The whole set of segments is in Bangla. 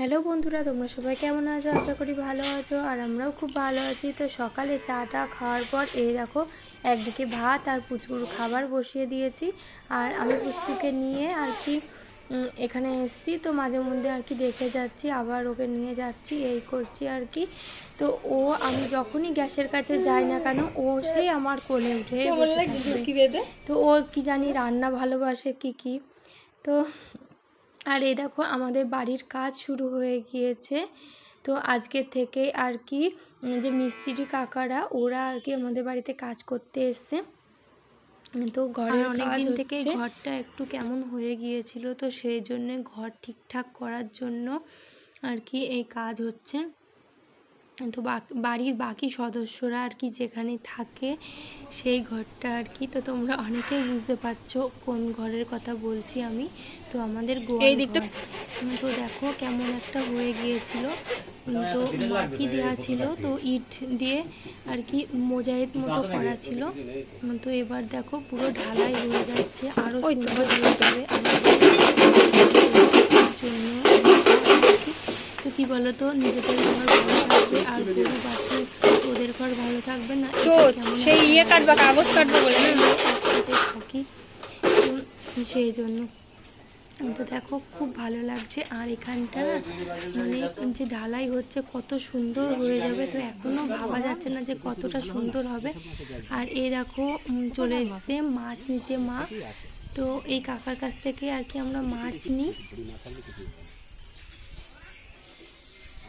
হ্যালো বন্ধুরা তোমরা সবাই কেমন আছো? আশা করি ভালো আছো আর আমরাও খুব ভালো আছি। তো সকালে চাটা খাওয়ার পর এই দেখো একদিকে ভাত আর পুচকুর খাবার বসিয়ে দিয়েছি। আর আমি পুচকুকে নিয়ে আর কি এখানে এসছি। তো মাঝে মধ্যে আর কি দেখে যাচ্ছি আবার ওকে নিয়ে যাচ্ছি এই করছি আর কি। তো ও আমি যখনই গ্যাসের কাছে যাই না কেন ও সেই আমার কোলে উঠে তো ও কি জানি রান্না ভালোবাসে কি কি। তো আর এই দেখো আমাদের বাড়ির কাজ শুরু হয়ে গিয়েছে। তো আজকে থেকে আর কি যে মিস্ত্রি কাকারা ওরা আর কি আমাদের বাড়িতে কাজ করতে এসছে। তো ঘরের অনেকদিন থেকে ঘরটা একটু কেমন হয়ে গিয়েছিল তো সেই জন্যে ঘর ঠিকঠাক করার জন্য আর কি এই কাজ হচ্ছে। তো বাড়ির বাকি সদস্যরা আর কি যেখানে থাকে সেই ঘরটা আর কি। তো তোমরা অনেকেই বুঝতে পারছ কোন ঘরের কথা বলছি আমি। তো আমাদের এই দিকটা তো দেখো কেমন একটা হয়ে গিয়েছিল। তো মাটি দেওয়া ছিল তো ইট দিয়ে আর কি মোজাইত মতো করা ছিল। তো এবার দেখো পুরো ঢালাই হয়ে যাচ্ছে। আরও সুন্দর হয়ে যাবে। তো কি বলতো? নিজেদের ঘর ভালো থাকবে আর গরু ওদের ঘর ভালো থাকবে না। সেই ইয়ে কাটবা কাগজ কাটবা বলে না? থাকি। সেই জন্য। তো দেখো খুব ভালো লাগছে। আর এখানটা না মানে যে ঢালাই হচ্ছে কত সুন্দর হয়ে যাবে। তো এখনও ভাবা যাচ্ছে না যে কতটা সুন্দর হবে। আর এ দেখো চলে এসছে মাছ নিতে মা। তো এই কাকার কাছ থেকে আর কি আমরা মাছ নিই।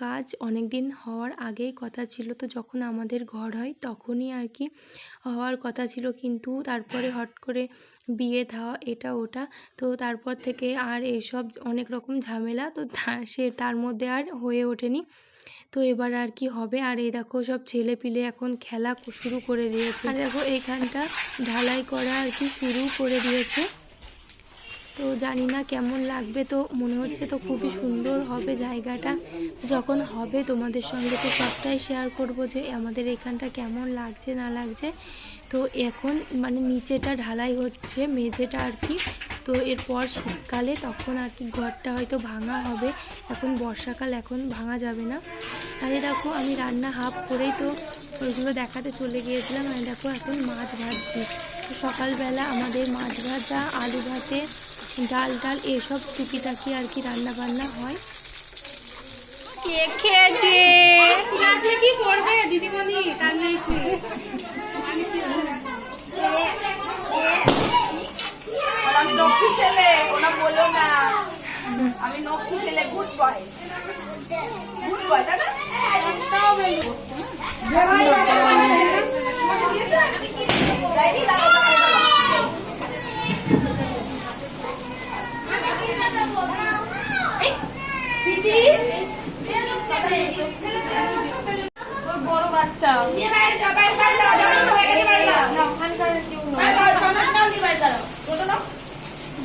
কাজ অনেক দিন হওয়ার আগেই কথা ছিল, তো যখন আমাদের ঘর হয় তখনই আর কি হওয়ার কথা ছিল, কিন্তু তারপরে হট করে বিয়ে থাওয়া এটা ওটা, তো তারপর থেকে আর এইসব অনেক রকম ঝামেলা, তা- সে তার মধ্যে আর হয়ে ওঠেনি। তো এবার আর কি হবে, আর এই দেখো সব ছেলে পিলে এখন খেলা শুরু করে দিয়েছে। আর দেখো এইখানটা ঢালাই করা আর কি শুরু করে দিয়েছে। তো জানি না কেমন লাগবে। তো মনে হচ্ছে তো খুবই সুন্দর হবে জায়গাটা। যখন হবে তোমাদের সঙ্গে তো সবটাই শেয়ার করব যে আমাদের এখানটা কেমন লাগছে, না লাগছে। তো এখন মানে নিচেটা ঢালাই হচ্ছে, মেঝেটা আর কি। তো এরপর শীতকালে তখন আর কি ঘরটা হয়তো ভাঙা হবে। এখন বর্ষাকাল, এখন ভাঙা যাবে না। আরে দেখো, আমি রান্না হাফ করেই তো ওইগুলো দেখাতে চলে গিয়েছিলাম। আর দেখো, এখন মাছ ভাজছি। সকালবেলা আমাদের মাছ ভাজা, আলু ভাতে ডাল ডাল এসব টুকিটাকি আর কি রান্না বান্না হয়। কে খেয়েছে? কি করবে দিদিমণি? তার আমি লক্ষ্মী ছেলে ওনা বলো না। আমি লক্ষ্মী ছেলে গুড বয় গুড বয় তাই না যাইনি দাও পিটি বড় বাচ্চা বাইরে যাও বাইরে বাইরে যাও বাইরে বাইরে যাও না ওখানকার কেউ না বাইরে যাও সোনা নাও নি বাইরে যাও বলো না এই তো দিচ্ছি নিতে হবে দিচ্ছি নিতে হবে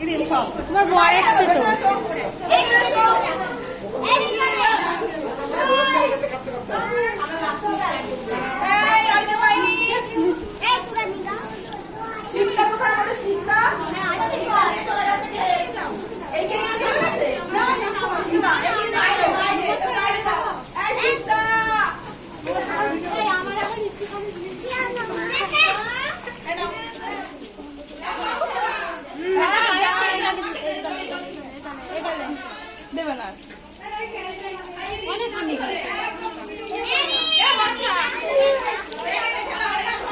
ক্রিম সব তোমার বর এসছে তো এই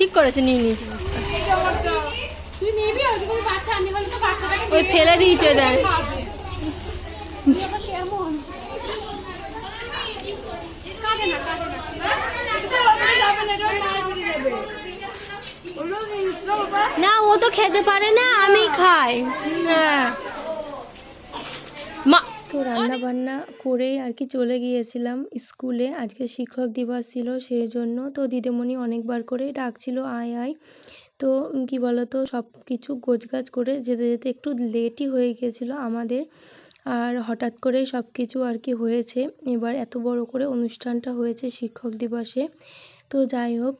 ঠিক করেছে, নিয়ে নিয়েছে। ওই ফেলে দিয়েছে দেখ। না, ও তো খেতে পারে না, আমি খাই। হ্যাঁ। তো রান্না বান্না করেই আর কি চলে গিয়েছিলাম স্কুলে। আজকে শিক্ষক দিবস ছিল সেই জন্য। তো দিদিমণি অনেকবার করে ডাকছিল, আয় আয়। তো কি বলতো সব কিছু গোছগাছ করে যেতে যেতে একটু লেটই হয়ে গিয়েছিল আমাদের। আর হঠাৎ করেই সব কিছু আর কি হয়েছে। এবার এত বড় করে অনুষ্ঠানটা হয়েছে শিক্ষক দিবসে। তো যাই হোক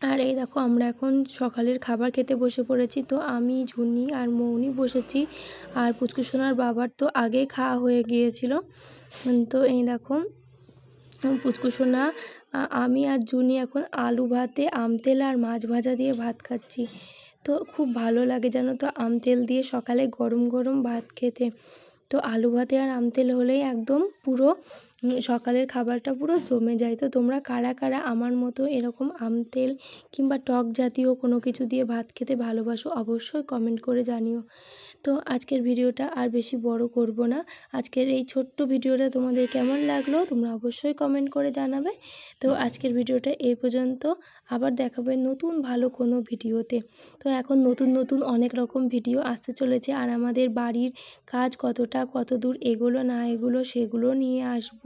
আর এই দেখো, আমরা এখন সকালের খাবার খেতে বসে পড়েছি। তো আমি ঝুনি আর মৌনি বসেছি। আর পুচকুসোনার বাবার তো আগেই খাওয়া হয়ে গিয়েছিল। তো এই দেখো পুচকুসোনা আমি আর জুনি এখন আলু ভাতে, আম তেল আর মাছ ভাজা দিয়ে ভাত খাচ্ছি। তো খুব ভালো লাগে জানো তো, আম তেল দিয়ে সকালে গরম গরম ভাত খেতে। তো আলু ভাতে আর আম তেল হলেই একদম পুরো সকালের খাবারটা পুরো জমে যায়। তো তোমরা কারা কারা আমার মতো এরকম আম তেল কিংবা টক জাতীয় কোনো কিছু দিয়ে ভাত খেতে ভালোবাসো অবশ্যই কমেন্ট করে জানিও। তো আজকের ভিডিওটা আর বেশি বড় করব না। আজকের এই ছোট্ট ভিডিওটা তোমাদের কেমন লাগল তোমরা অবশ্যই কমেন্ট করে জানাবে। তো আজকের ভিডিওটা এই পর্যন্ত। আবার দেখাবে নতুন ভালো কোনো ভিডিওতে। তো এখন নতুন নতুন অনেক রকম ভিডিও আসতে চলেছে আর আমাদের বাড়ির কাজ কতটা কত দূর এগুলো না এগুলো সেগুলো নিয়ে আসব।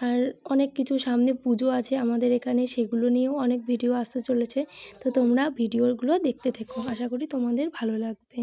আর অনেক কিছু সামনে পুজো আছে আমাদের এখানে সেগুলো নিয়েও অনেক ভিডিও আসতে চলেছে। তো তোমরা ভিডিওগুলো দেখতে থেকো। আশা করি তোমাদের ভালো লাগবে।